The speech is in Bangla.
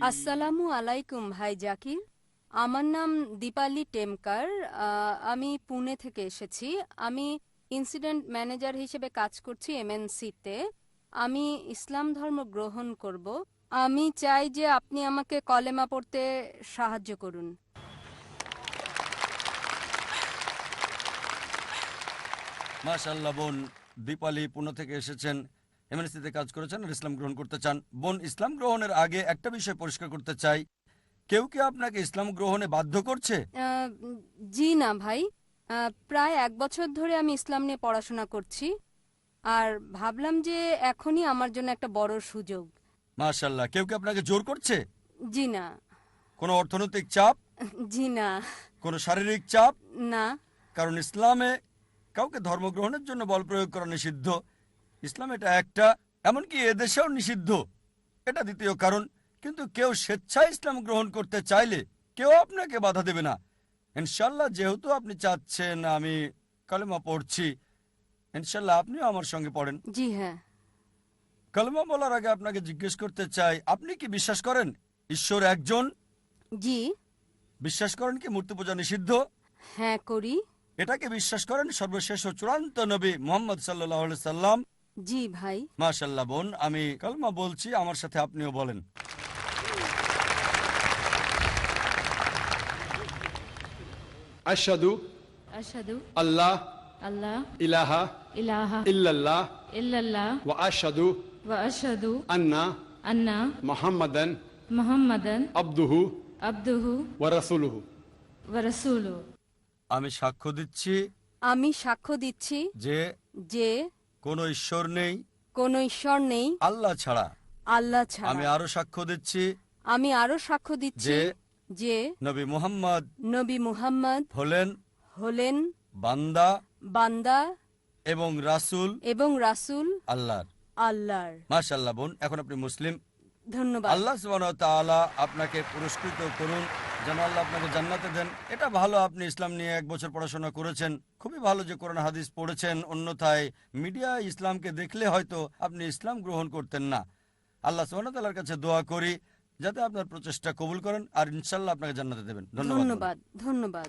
আসসালামু আলাইকুম ভাই জাকির আমার নাম দীপালি টেমকার আমি পুনে থেকে এসেছি আমি ইনসিডেন্ট ম্যানেজার হিসেবে কাজ করছি এমএনসিতে আমি ইসলাম ধর্ম গ্রহণ করব আমি চাই যে আপনি আমাকে কলেমা পড়তে সাহায্য করুন মাশাল্লাহ বোন দীপালি পুনে থেকে এসেছেন এমএনসিতে কাজ করেছেন আর ইসলাম গ্রহণ করতে চান। বোন ইসলাম গ্রহণের আগে একটা বিষয় পরিষ্কার করতে চাই। কেউ কি আপনাকে ইসলাম গ্রহণে বাধ্য করছে? জি না ভাই। প্রায় এক বছর ধরে আমি ইসলাম নিয়ে পড়াশোনা করছি। আর ভাবলাম যে এখনই আমার জন্য একটা বড় সুযোগ। মাশাল্লাহ কেউ কি আপনাকে জোর করছে? জি না। কোনো অর্থনৈতিক চাপ? জি না। কোনো শারীরিক চাপ? না। কারণ ইসলামে কাউকে ধর্মগ্রহণের জন্য বল প্রয়োগ করা নিষিদ্ধ। ইসলাম এটা একটা এমনকি এদেশেও নিষিদ্ধ। এটা দ্বিতীয় কারণ। কিন্তু কেউ স্বেচ্ছায় ইসলাম গ্রহণ করতে চাইলে কেউ আপনাকে বাধা দেবে না। ইনশাল্লাহ যেহেতু আপনি চাচ্ছেন আমি কালেমা পড়ছি। ইনশাল্লাহ আপনিও আমার সঙ্গে পড়েন। জি হ্যাঁ। কালেমা বলার আগে আপনাকে জিজ্ঞেস করতে চাই আপনি কি বিশ্বাস করেন ঈশ্বর একজন? জি। বিশ্বাস করেন কি মূর্তি পূজা নিষিদ্ধ? হ্যাঁ করি। এটাকে বিশ্বাস করেন সর্বশেষ ও চূড়ান্ত নবী মোহাম্মদ সাল্লাহ সাল্লাম। জি ভাই। মাশাল্লাহ বোন আমি কালমা বলছি আমার সাথে আপনিও বলেন। আশহাদু আশহাদু আল্লাহ আল্লাহ ইলাহা ইলাহা ইল্লাল্লাহ ইল্লাল্লাহ ওয়া আশহাদু ওয়া আশহাদু আন্না আন্না মুহাম্মাদান মুহাম্মাদান আবদুহু আবদুহু ওয়া রাসূলুহু। ওয়া রাসূলুহু। আমি সাক্ষ্য দিচ্ছি আমি সাক্ষ্য দিচ্ছি যে যে কোন ঈশ্বর নেই কোন ঈশ্বর নেই আল্লাহ ছাড়া। আল্লাহ ছাড়া। আমি আরও সাক্ষ্য দিচ্ছি আমি আরও সাক্ষ্য দিচ্ছি যে যে নবী মুহাম্মদ নবী মুহাম্মদ হলেন হলেন বান্দা বান্দা এবং রাসূল এবং রাসূল আল্লাহর। আল্লাহর। মাশাল্লাহ বোন এখন আপনি মুসলিম। ধন্যবাদ। আল্লাহ সুবহানাহু ওয়া তাআলা আপনাকে পুরস্কৃত করুন। যেন আল্লাহ আপনাকে জান্নাতে দেন। এটা ভালো আপনি ইসলাম নিয়ে এক বছর পড়াশোনা করেছেন। খুবই ভালো যে কোরআন হাদিস পড়েছেন, অন্যথায় মিডিয়া ইসলামকে দেখলে হয়তো আপনি ইসলাম গ্রহণ করতেন না। আল্লাহ তাআলার কাছে দোয়া করি, যাতে আপনার প্রচেষ্টা কবুল করেন, আর ইনশাল্লাহ আপনাকে জান্নাতে দেবেন। ধন্যবাদ। ধন্যবাদ ধন্যবাদ।